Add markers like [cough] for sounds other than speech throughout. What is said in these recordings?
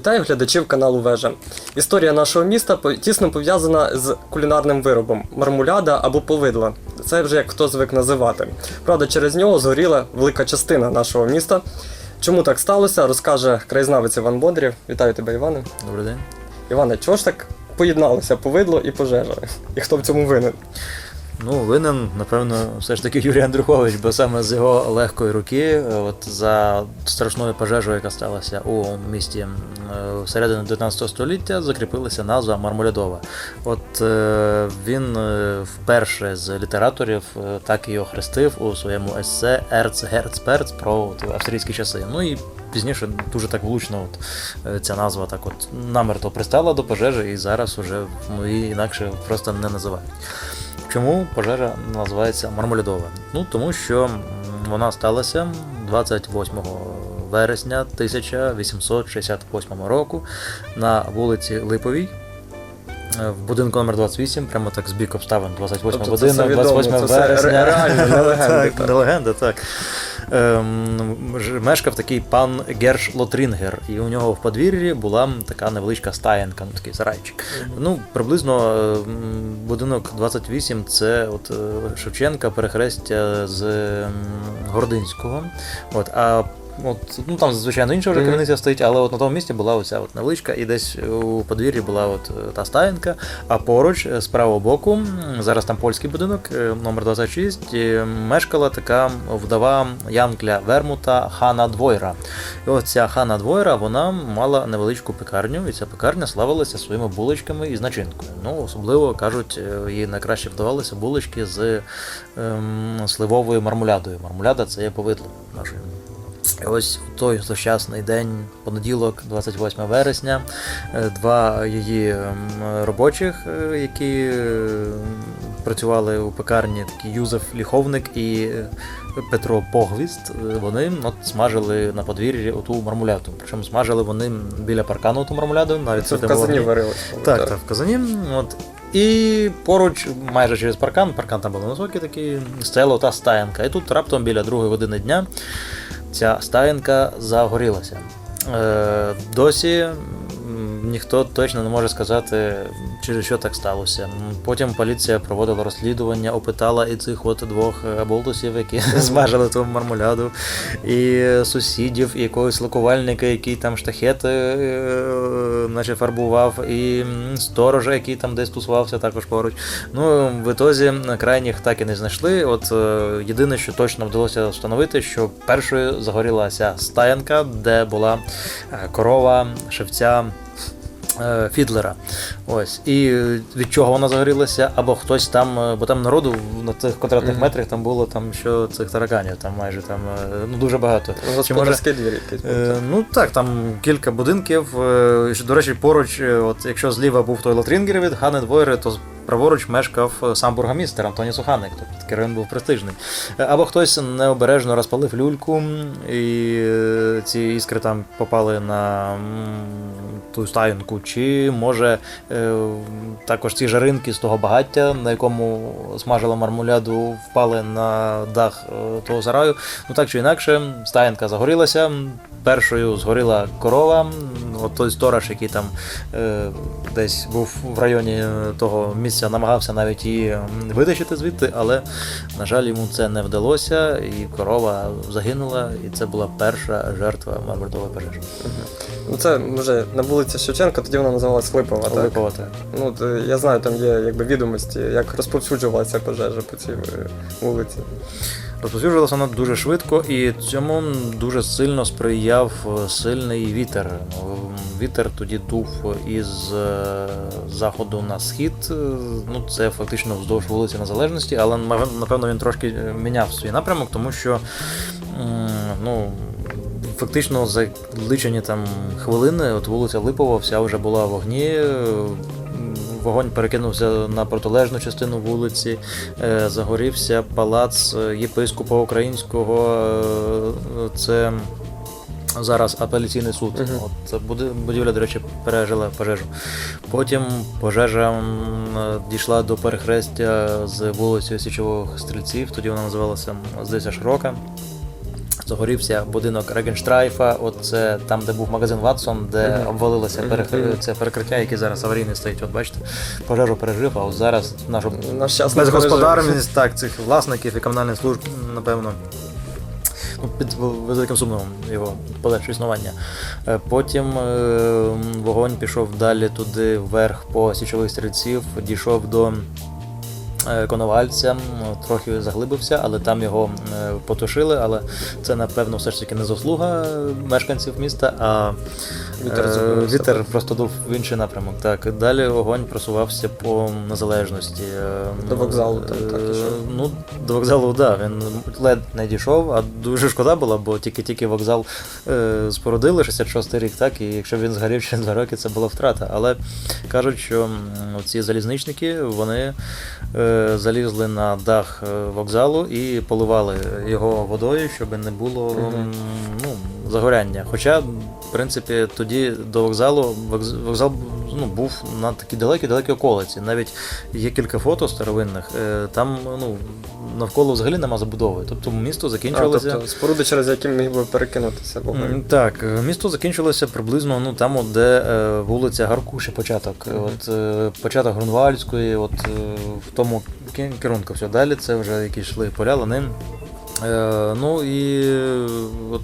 Вітаю глядачів каналу Вежа. Історія нашого міста тісно пов'язана з кулінарним виробом мармуляда або повидла. Це вже як хто звик називати. Правда, через нього згоріла велика частина нашого міста. Чому так сталося, розкаже краєзнавець Іван Бодрів. Вітаю тебе, Іване. Добрий день. Іване, чого ж так поєдналося повидло і пожежа? І хто в цьому винен? Ну, винен, напевно, все ж таки Юрій Андрухович, бо саме з його легкої руки, е, от за страшною пожежою, яка сталася у місті е, всередині 19 століття, закріпилася назва Мармолядова. От е, він вперше з літераторів так і охрестив у своєму есе Ерц Герц Перц про австрійські часи. Ну і пізніше дуже так влучно от, ця назва так от намерто пристала до пожежі, і зараз уже ну, її інакше просто не називають. Чому пожежа називається Мармолядова? Ну тому що вона сталася 28 вересня 1868 року на вулиці Липовій. е, В будинку номер 28, прямо так з бік обставин 28 Тобто це відомо, 28 це реальна вересня. ре- реально, не легенда, [laughs] так, Ем, мешкав такий пан Герш Лотрінгер, і у нього в подвір'ї була така невеличка стаєнка, ну такий сарайчик. Ну, приблизно е, м, будинок 28 це от е, Шевченка, перехрестя з м, Гординського. От, а От, ну там звичайно інша вже Мгм. стоїть, але от на тому місці була оця от невеличка, і десь у подвір'ї була от е, та стаєнка, а поруч е, з правого боку, зараз там польський будинок, е, номер 26, е, мешкала така вдова Янкля Вермута Хана Двойра. І от ця Хана Двойра вона мала невеличку пекарню, і ця пекарня славилася своїми булочками із начинкою. Ну, особливо кажуть, їй найкраще вдавалися булочки з ем, сливовою мармулядою. Мармуляда це є повидло нашої. І Ось у той злощасний день, понеділок, 28 вересня, е, два її ем, робочих, е, які е, працювали у пекарні, такі Юзеф Ліховник і Петро Погвіст, вони от, смажили на подвір'ї оту мармуляду. Причому смажили вони біля паркану ту мармуляду, навіть Це в казані вогні. варилося. Так, так, в казані. От. І поруч, майже через паркан, паркан там був високий такий, стояла та стаєнка. І тут раптом біля другої години дня ця стаєнка загорілася. Е, досі ніхто точно не може сказати, через що так сталося. Потім поліція проводила розслідування, опитала і цих от двох е, болтусів, які [laughs] змажили ту мармуляду, і сусідів, і якогось лакувальника, який там штахети е, наче фарбував, і сторожа, який там десь тусувався також поруч. Ну, в ітозі крайніх так і не знайшли. От е, єдине, що точно вдалося встановити, що першою загорілася стаянка, де була е, корова шевця. Е, Фідлера. Ось. І від чого вона загорілася, або хтось там, е, бо там народу на цих квадратних метрах там було там що цих тараканів, там майже там е, ну дуже багато. Чи може, двір Е, ну так, там кілька будинків. До речі, поруч, от якщо зліва був той Латрінгер від Гани Двойри, то праворуч мешкав е, сам бургомістер Антоні Суханик, тобто район був престижний. Е, Або хтось необережно розпалив люльку, і е, ці іскри там попали на ту стаєнку, чи може також ці жаринки з того багаття, на якому смажила мармуляду, впали на дах того сараю. Ну так чи інакше, стаєнка загорілася. Першою згоріла корова, от той сторож, який там е, десь був в районі е, того місця, намагався навіть її витащити звідти, але, на жаль, йому це не вдалося, і корова загинула, і це була перша жертва мармуртової пожежі. Ну це вже на вулиці Шевченка, тоді вона називалась Липова. Так? Липова, так. Ну, е, я знаю, там є якби відомості, як розповсюджувалася пожежа по цій е, вулиці. Розповсюджувалася вона дуже швидко, і цьому дуже сильно сприяв е, сильний вітер. Вітер тоді дув із е, заходу на схід. е, Ну, це фактично вздовж вулиці Незалежності, але напевно він трошки міняв свій напрямок, тому що ну. Фактично за личені там хвилини, от вулиця Липова вся вже була в вогні. Вогонь перекинувся на протилежну частину вулиці, е, загорівся палац е, єпископа українського. е, Це зараз апеляційний суд. Мгм. От це будівля, до речі, пережила пожежу. Потім пожежа дійшла до перехрестя з вулицею Січових стрільців. Тоді вона називалася здається Широка. Загорівся будинок Регенштрайфа, от це там, де був магазин Ватсон, де обвалилося Мгм. це перекриття, яке зараз аварійне стоїть. От бачите, пожежу пережив, а от зараз Наш час безгосподарність так, цих власників і комунальних служб, напевно. Ну, під великим сумнівом його подальше існування. Е, Потім е, вогонь пішов далі туди, вверх по січових стрільців, дійшов до Коновальця, ну, трохи заглибився, але там його е, потушили. Але це, напевно, все ж таки не заслуга мешканців міста, а Вітер е, вітер просто дув в інший напрямок. Так, далі вогонь просувався по незалежності. е, До вокзалу, так, е, що? Ну, до вокзалу, так, да, він ледь не дійшов, а дуже шкода було, бо тільки-тільки вокзал е, спорудили 66-й рік, так, і якщо він згорів через два роки, це була втрата. Але кажуть, що ці залізничники вони е, залізли на дах е, вокзалу і поливали його водою, щоб не було ну, загоряння. Хоча, в принципі, тоді до вокзалу вокз- вокзал ну, був на такій далекій-далекій околиці. Навіть є кілька фото старовинних. е, Там ну, навколо взагалі нема забудови. Тобто місто А, закінчилося. тобто споруди, через які міг би перекинутися вогонь. Так, е, місто закінчилося приблизно ну, там, де е, вулиця Гаркуші початок. Мгм. От, початок Грунвальської, от, в тому керунку все далі, це вже якісь йшли поля, лани. Е, ну і от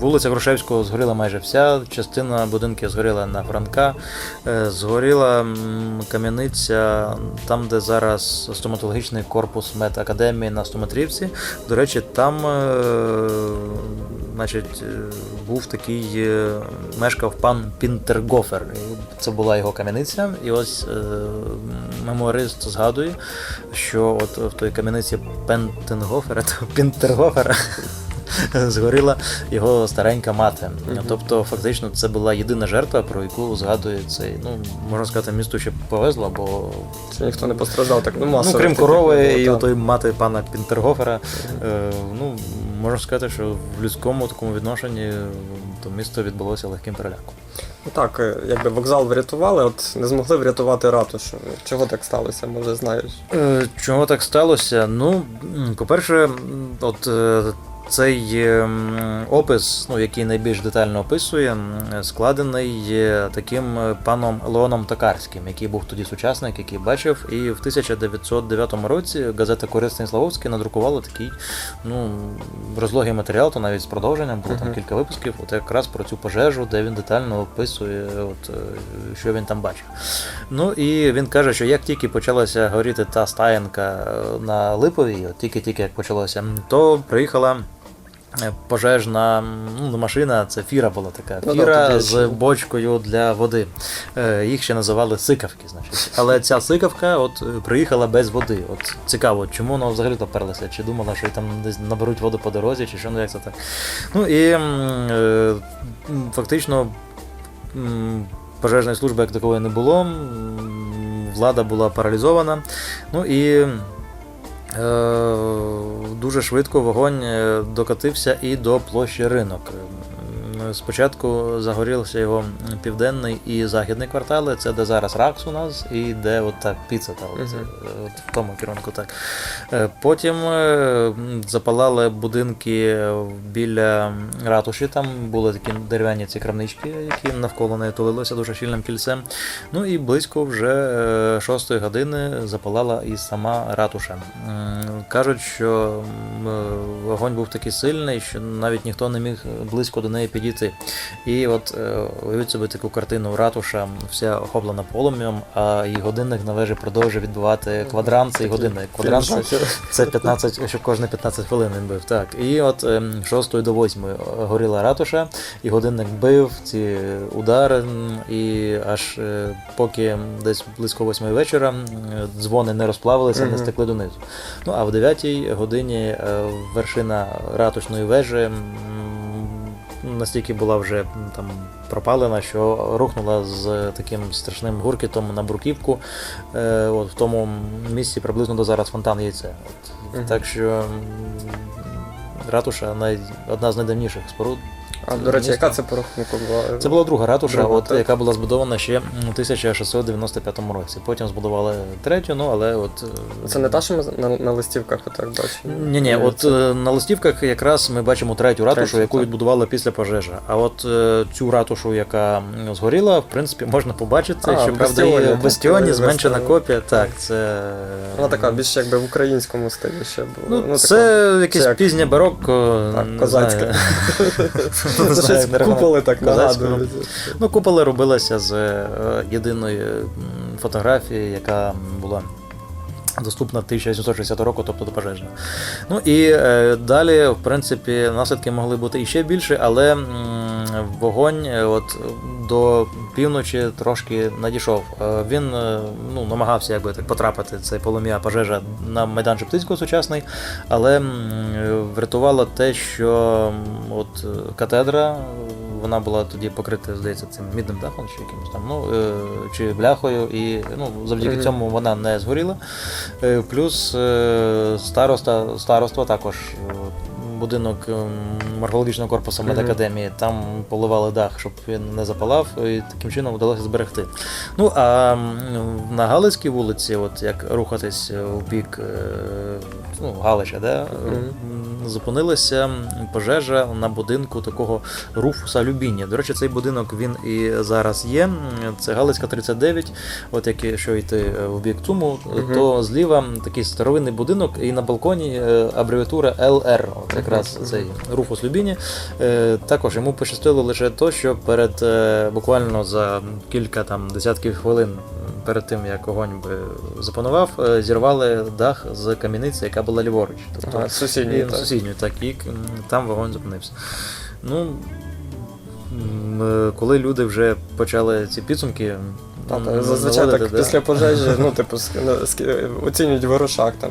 вулиця Грушевського згоріла майже вся, частина будинків згоріла на Франка, е, згоріла кам'яниця там, де зараз стоматологічний корпус медакадемії на Стометрівці. До речі, там е, значить, е, був такий, е, мешкав пан Пінтергофер. Це була його кам'яниця. І ось е, мемуарист згадує, що от в той кам'яниці Пентенгофера, то Пінтергофера. [laughs] Згоріла його старенька мати. Мгм. Тобто, фактично, це була єдина жертва, про яку згадує цей. Ну, можна сказати, місту ще повезло, бо Чи ніхто не постраждав так, ну Ну, крім корови і отої мати пана Пінтергофера, е, ну, можна сказати, що в людському такому відношенні е, то місто відбулося легким переляком. Ну Так, е, якби вокзал врятували, от не змогли врятувати ратушу. Чого так сталося, може знаєш? Е, Чого так сталося? Ну, по-перше, от цей е, опис, ну, який найбільш детально описує, складений таким е, паном Леоном Токарським, який був тоді сучасник, який бачив. І в 1909 році газета Корисний Славовський надрукувала такий ну, розлогий матеріал, то навіть з продовженням було там кілька випусків, от якраз про цю пожежу, де він детально описує, от, е, що він там бачив. Ну і він каже, що як тільки почалася горіти та стаєнка е, на Липовій, тільки-тільки як почалося, то приїхала. Е, Пожежна ну, машина, це фіра була така. Ну Фіра з бочкою для води. Е, Їх ще називали сикавки, значить. Але ця сикавка от е, приїхала без води. От цікаво, чому вона взагалі доперлася? Чи думала, що там десь наберуть воду по дорозі, чи що ну як це так. Ну і е, фактично пожежної служби як такої не було. Влада була паралізована. Ну і дуже швидко вогонь е, докотився і до площі ринок. Спочатку загорівся його південний і західний квартали, це де зараз Ракс у нас, і де от та піца, та от, от в тому керунку так. Е, Потім е, запалали будинки біля ратуші, там були такі дерев'яні ці крамнички, які навколо неї тулилися дуже щільним кільцем. Ну і близько вже е, шостої години запалала і сама ратуша. Кажуть, що е, вогонь був такий сильний, що навіть ніхто не міг близько до неї підійти. І от е, уявіть собі таку картину ратуша, вся охоплена полум'ям, а її годинник належить продовжує відбивати квадрант цей годинник. Квадрант це це 15, що кожні 15 хвилин він бив. Так. І от ем, 6 до 8 горіла ратуша, і годинник бив ці удари, і аж е, поки десь близько 8 вечора дзвони не розплавилися, не стекли донизу. Ну а в 9 годині е, вершина ратушної вежі. Настільки була вже там пропалена, що рухнула з таким страшним гуркітом на бруківку. Е, от в тому місці приблизно до зараз фонтан яйця. От, Мгм. Так що ратуша най, одна з найдавніших споруд. А, до речі, яка це по рахунку була? Це була друга ратуша, Друга, от, яка була збудована ще у 1695 році. Потім збудували третю, ну але от. е, Це не та, що ми на, на листівках отак бачимо? Ні, ні, от е, на листівках якраз ми бачимо третю ратушу, Третю, яку так. відбудували після пожежі. А от е, цю ратушу, яка згоріла, в принципі, можна побачити, А, що правда в бастіоні зменшена копія. Так, це Вона така більш якби в українському стилі ще була. Ну, така- це якесь це як- пізнє барокко. Так, козацьке. [laughs] рахувати куполи так нагадують. Ну, куполи робилася з е, єдиної фотографії, яка була доступна 1860 року, тобто до пожежна. Ну і е, далі, в принципі, наслідки могли бути іще більше, але м, вогонь е, от, до півночі трошки надійшов. Е, Він е, ну, намагався якби, так, потрапити цей полум'я пожежа на майдан Шептицького сучасний, але врятувало те, що от, катедра. Вона була тоді покрита, здається, цим мідним дахом чи якимось там, ну, е, чи бляхою, і ну, завдяки цьому вона не згоріла. Плюс староста, староство також. Е, Будинок ем, морфологічного корпусу медакадемії, там поливали дах, щоб він не запалав, і таким чином вдалося зберегти. Ну а на Галицькій вулиці, от як рухатись у в бік е, ну, Галича, де, зупинилася пожежа на будинку такого Руфуса Любіні. До речі, цей будинок він і зараз є. Це Галицька 39. От як якщо йти е, в бік Цуму, Мгм. то зліва такий старовинний будинок, і на балконі е, абревіатура ЛР. От якраз Мгм. цей Руфус Любіні. Е, Також йому пощастило лише то, що перед буквально за кілька там десятків хвилин перед тим, як огонь би запанував, е, зірвали дах з кам'яниці, яка була ліворуч. Тобто Ага, сусідній, і, так. сусідньої, так, і там вогонь зупинився. Ну, е, коли люди вже почали ці підсумки. Та, та, зазвичай наводити, так да, після пожежі, ну, [laughs] типу, оцінюють в грошах там.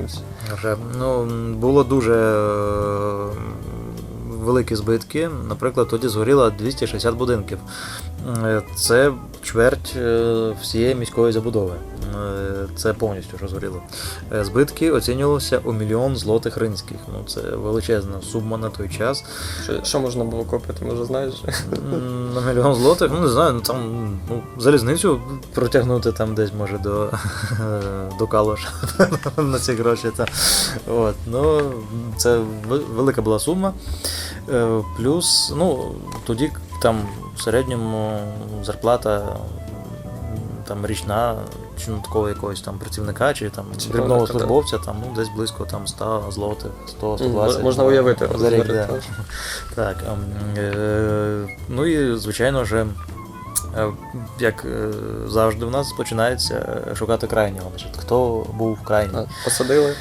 Ну, було дуже е, великі збитки. Наприклад, тоді згоріло 260 будинків. Е, Це чверть е, всієї міської забудови. Е, Це повністю що згоріло. Е, Збитки оцінювалися у мільйон злотих ринських. Ну, це величезна сума на той час. Що, що можна було купити, може знаєш? На мільйон злотих, ну не знаю, ну там ну, залізницю протягнути там десь може до, [laughs] до Калоша [laughs] на ці гроші. Та. От, ну, це велика була сума. Плюс, ну, тоді там в середньому зарплата там річна чи ну, такого якогось там працівника, чи там дрібного службовця, там ну, десь близько там 100 злотих, 100 120 Можна уявити. за рік. Да. так. Ем, е, Ну і звичайно ж, е, як е, завжди, в нас починається шукати крайнього. Хто був крайній? Посадили.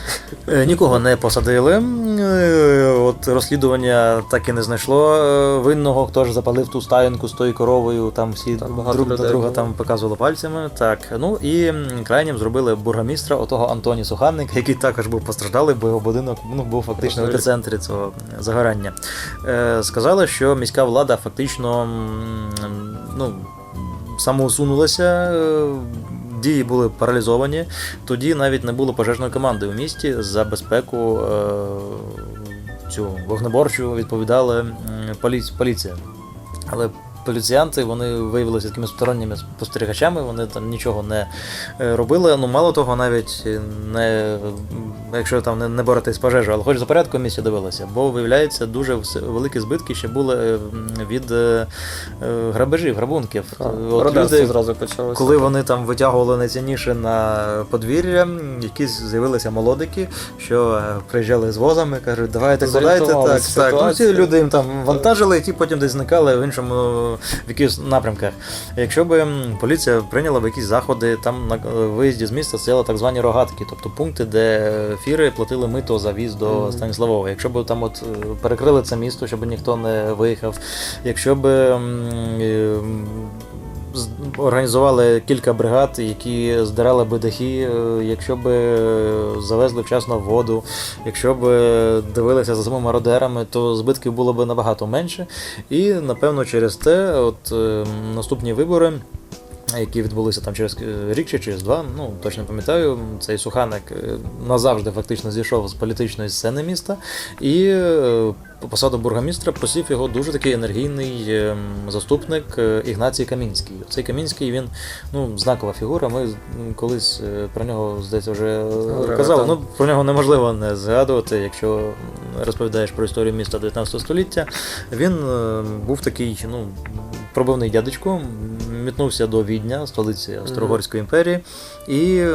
Е, Нікого не посадили. Е, От розслідування так і не знайшло е, винного, хто ж запалив ту стаєнку з тою коровою. Там всі Там друг на друга там показували пальцями. Так. Ну і крайнім зробили бургомістра, отого Антоні Суханника, який також був постраждалий, бо його будинок ну, був фактично в епіцентрі цього загорання. Е, Сказали, що міська влада фактично ну, самоусунулася. е, Дії були паралізовані. Тоді навіть не було пожежної команди у місті за безпеку е, цю вогнеборчу відповідала поліція. Але поліціянти вони виявилися такими сторонніми спостерігачами, вони там нічого не е, робили. Ну, мало того, навіть не якщо там не, не боротись з пожежею, але хоч за порядком місці дивилися, бо виявляється дуже великі збитки ще були е, від е, е, грабежів, грабунків. А, От люди, зразу почалося. коли вони там витягували найцінніше на подвір'я, якісь з'явилися молодики, що е, приїжджали з возами, кажуть, давайте кладайте так. Так. Ну, ці люди їм там вантажили, і ті потім десь зникали в іншому в якихось напрямках. Якщо б поліція прийняла б якісь заходи, там на е, виїзді з міста стояли так звані рогатки, тобто пункти, де фіри платили мито за віз до Мгм. Станіславова. Якщо б там от е, перекрили це місто, щоб ніхто не виїхав, якщо б організували кілька бригад, які здирали би дахи, е, якщо б е, завезли вчасно воду, якщо б е, дивилися за самими мародерами, то збитків було б набагато менше. І напевно через те, от е, наступні вибори. Які відбулися там через е, рік чи через два, ну точно не пам'ятаю. Цей Суханик е, назавжди фактично зійшов з політичної сцени міста і е, посаду бургомістра посів його дуже такий енергійний заступник Ігнацій Камінський. Цей Камінський він ну знакова фігура. Ми колись про нього здається вже казали. Ну про нього неможливо не згадувати, якщо розповідаєш про історію міста 19 століття. Він був такий, ну, пробивний дядечко, мітнувся до Відня, столиці Австро-Угорської імперії, і е,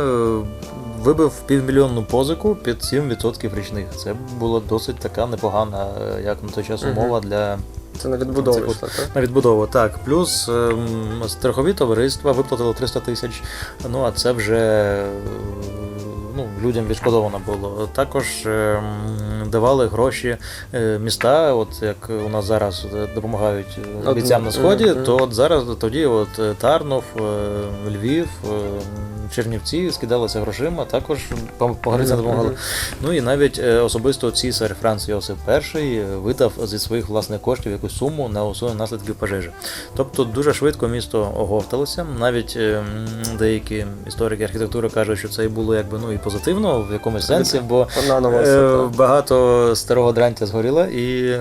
вибив півмільйонну позику під 7% річних. Це була досить така непогана, е, як на той час умова для Це на відбудову Це так? на відбудову. Так, плюс ем, страхові товариства виплатили 300 тисяч. Ну а це вже ну, людям відшкодовано було. Також ем, давали гроші е, міста, от як у нас зараз е, допомагають е, бійцям на сході, то от зараз тоді от е, Тарнов, е, Львів. е, Чернівці скидалися грошима, також по, по допомагали. Ну і навіть е, особисто цісар Франц Йосип І видав зі своїх власних коштів якусь суму на усунення наслідків пожежі. Тобто дуже швидко місто оговталося. Навіть е, деякі історики архітектури кажуть, що це і було якби ну і позитивно в якомусь сенсі, бо е, багато старого дрантя згоріло, і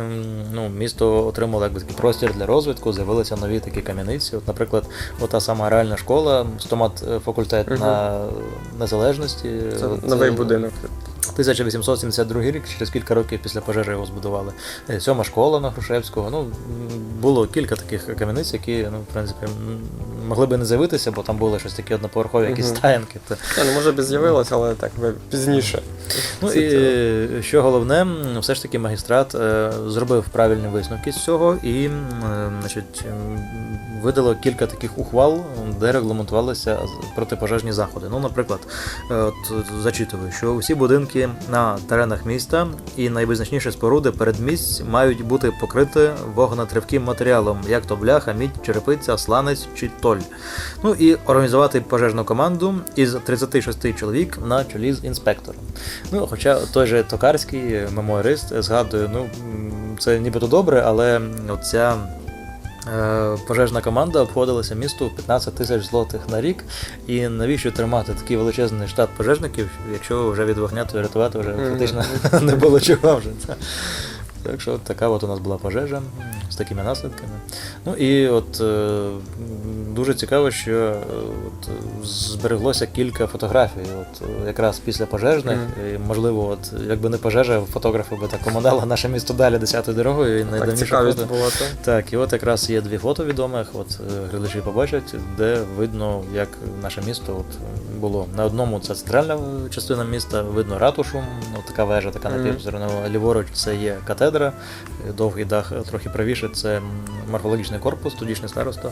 ну, місто отримало якби такий простір для розвитку, з'явилися нові такі кам'яниці. От, наприклад, ота сама реальна школа, стомат е, факультет Мгм. на незалежності. Це От, новий е, будинок. 1872 рік, через кілька років після пожежі його збудували. Сьома школа на Грушевського. Ну, було кілька таких кам'яниць, які, ну, в принципі, могли би не з'явитися, бо там були щось такі одноповерхові якісь угу. стаєнки. То- Та, ну, може би з'явилось, але так би пізніше. Ну і що головне, все ж таки магістрат е, зробив правильні висновки з цього і е, значить, видало кілька таких ухвал, де регламентувалися протипожежні заходи. Ну, наприклад, е, от зачитую, що усі будинки на теренах міста і найвизначніші споруди передмість мають бути покриті вогнетривким матеріалом, як то бляха, мідь, черепиця, сланець чи толь. Ну і організувати пожежну команду із 36 чоловік на чолі з інспектором. Ну, хоча той же Токарський мемуарист згадує, ну це нібито добре, але оця. Е, Пожежна команда обходилася місту 15 тисяч злотих на рік. І навіщо тримати такий величезний штат пожежників, якщо вже від вогня то рятувати вже фактично [laughs] не було чого вже. Так що така от у нас була пожежа з такими наслідками. Ну і от е, дуже цікаво, що е, от, збереглося кілька фотографій, от е, якраз після пожежних. Мгм. І, можливо, от якби не пожежа, фотографи би так командали наше місто далі 10-ю дорогою і найдавніше фото. була, так? Так, і от якраз є дві фото відомих, от глядачі побачать, де видно, як наше місто от було. На одному це центральна частина міста, видно ратушу, от така вежа, така Мгм. напівзернова. Ліворуч це є катедра, е, довгий дах, трохи правіше це морфологічний корпус, тодішній староста.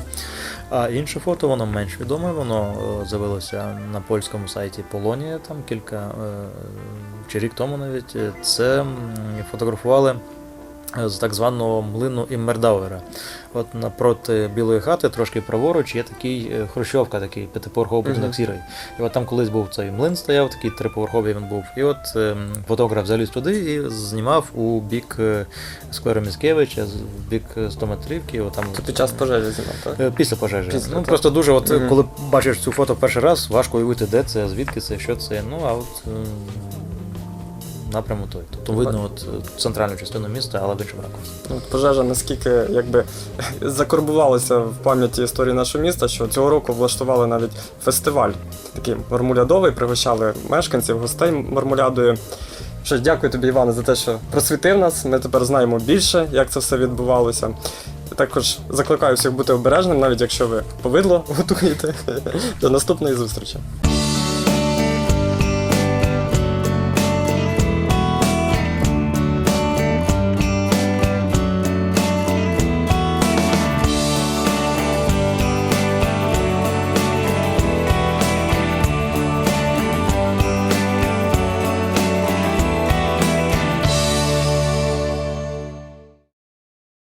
А інше фото, воно менш відоме, воно е, з'явилося на польському сайті Полонія, там кілька е, чи рік тому навіть. Це фотографували е, з так званого млину Іммердауера. От напроти білої хати, трошки праворуч, є такий е, хрущовка, такий п'ятиповерховий будинок Мгм. сірий. І от там колись був цей млин стояв, такий триповерховий він був. І от ем, фотограф заліз туди і знімав у бік е, скверу Міскевича, в бік е, 100 метрівки. От там Це під час пожежі знімав, так? Е, Після пожежі. Після, ну так. просто дуже, от Мгм. коли бачиш цю фото перший раз, важко уявити, де це, звідки це, що це. Ну а от ем, напряму той. Тобто видно от е, центральну частину міста, але в іншому ракурсі. Ну, пожежа наскільки якби [laughs] закорбувалася в пам'яті історії нашого міста, що цього року влаштували навіть фестиваль такий мармулядовий, пригощали мешканців, гостей мармулядою. Що ж, дякую тобі, Іване, за те, що просвітив нас. Ми тепер знаємо більше, як це все відбувалося. Також закликаю всіх бути обережним, навіть якщо ви повидло [laughs] готуєте. До наступної зустрічі.